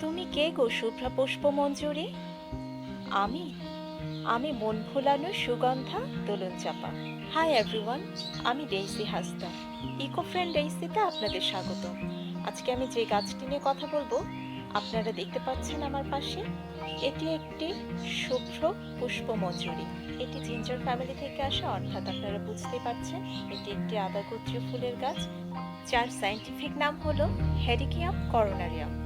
কে গো শুভ্রা পুষ্পমঞ্জুরি? আমি আমি মন ভোলানো সুগন্ধা দোলন চাপা হাই এভরিওয়ান আমি ডেইসি হাসদা। ইকো ফ্রেন্ড ডেইসিতে আপনাদের স্বাগত। আজকে আমি যে গাছটি নিয়ে কথা বলব, আপনারা দেখতে পাচ্ছেন আমার পাশে, এটি একটি শুভ্র পুষ্পমঞ্জুরি। এটি জিঞ্জার ফ্যামিলি থেকে আসা, অর্থাৎ আপনারা বুঝতেই পারছেন, এটি একটি আদাগোত্রীয় ফুলের গাছ, যার সায়েন্টিফিক নাম হলো হেরিকিয়াম করোনারিয়াম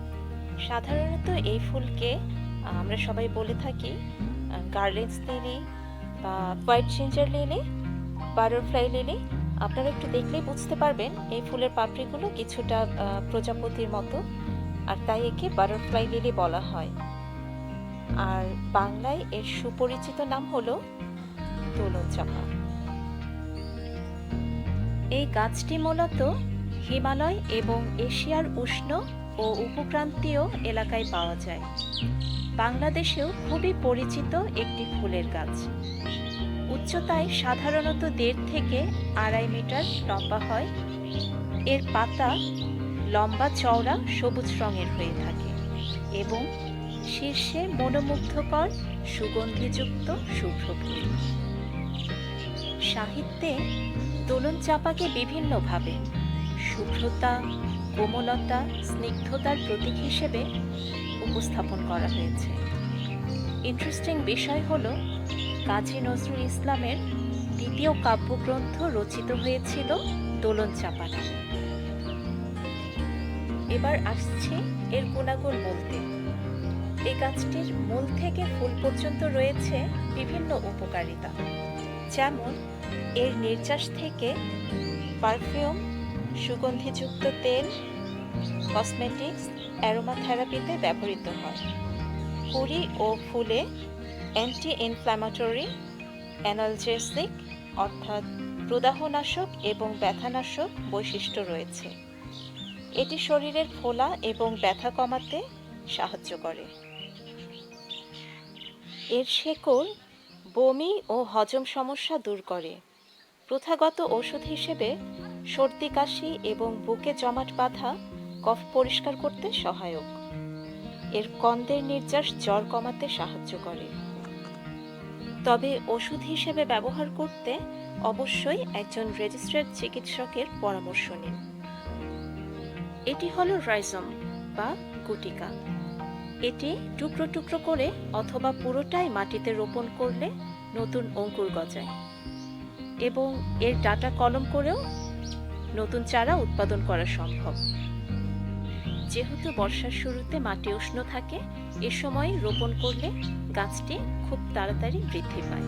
সাধারণত এই ফুলকে আমরা সবাই বলে থাকি গার্লেন্স লিলি বা white ginger lily butterfly lily আপনারা একটু দেখলেই বুঝতে পারবেন এই ফুলের পাপড়িগুলো কিছুটা প্রজাপতির মতো, আর তাই একে বাটারফ্লাই লিলি বলা হয়। আর বাংলায় এর সুপরিচিত নাম হলো দোলন চাপা এই গাছটি মূলত হিমালয় এবং এশিয়ার উষ্ণ ও উপক্রান্তীয় এলাকায় পাওয়া যায়। বাংলাদেশেও খুবই পরিচিত একটি ফুলের গাছ। উচ্চতায় সাধারণত দেড় থেকে আড়াই মিটার লম্বা হয়। এর পাতা লম্বা চওড়া সবুজ রঙের হয়ে থাকে এবং শীর্ষে মনোমুগ্ধকর, সুগন্ধিযুক্ত, শুভ্র ফুল। সাহিত্যে দোলন চাপাকে বিভিন্নভাবে শুভ্রতা কোমলতা স্নিগ্ধতার প্রতীক হিসেবে উপস্থাপন করা হয়েছে। ইন্টারেস্টিং বিষয় হলো, কাজী নজরুল ইসলামের দ্বিতীয় কাব্যগ্রন্থ রচিত হয়েছিল দোলন চাপা নামে এবার আসছে এর গুণাগুণ বলতে। এই গাছটির মূল থেকে ফুল পর্যন্ত রয়েছে বিভিন্ন উপকারিতা। যেমন, এর নির্যাস থেকে পারফিউম সুগন্ধিযুক্ত তেল কসমেটিক্স অ্যারোমাথেরাপিতে ব্যবহৃত হয়। কুড়ি ও ফুলে অ্যান্টি ইনফ্ল্যামাটরি অ্যানালজেসিক অর্থাৎ প্রদাহনাশক এবং ব্যথানাশক বৈশিষ্ট্য রয়েছে। এটি শরীরের ফোলা এবং ব্যথা কমাতে সাহায্য করে। এর শেকড় বমি ও হজম সমস্যা দূর করে। প্রথাগত ওষুধ হিসেবে সর্দি, কাশি এবং বুকে জমাট বাঁধা কফ পরিষ্কার করতে সহায়ক। এর কন্দের নির্যাস জ্বর কমাতে সাহায্য করে। তবে ওষুধ হিসেবে ব্যবহার করতে অবশ্যই একজন রেজিস্টার্ড চিকিৎসকের পরামর্শ নিন। এটি হলো রাইজম বা গুটিকা। এটি টুকরো টুকরো করে অথবা পুরোটাই মাটিতে রোপণ করলে নতুন অঙ্কুর গজায় এবং এর ডাটা কলম করেও নতুন চারা উৎপাদন করা সম্ভব। যেহেতু বর্ষার শুরুতে মাটি উষ্ণ থাকে, এ সময় রোপণ করলে গাছটি খুব তাড়াতাড়ি বৃদ্ধি পায়।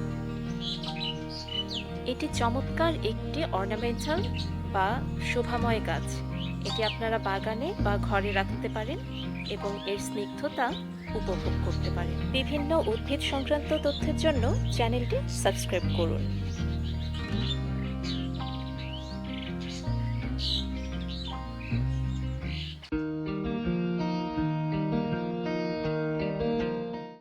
এটি চমৎকার একটি অর্নামেন্টাল বা শোভাময় গাছ। এটি আপনারা বাগানে বা ঘরে রাখতে পারেন এবং এর স্নিগ্ধতা উপভোগ করতে পারেন। বিভিন্ন উদ্ভিদ সংক্রান্ত তথ্যের জন্য চ্যানেলটি সাবস্ক্রাইব করুন।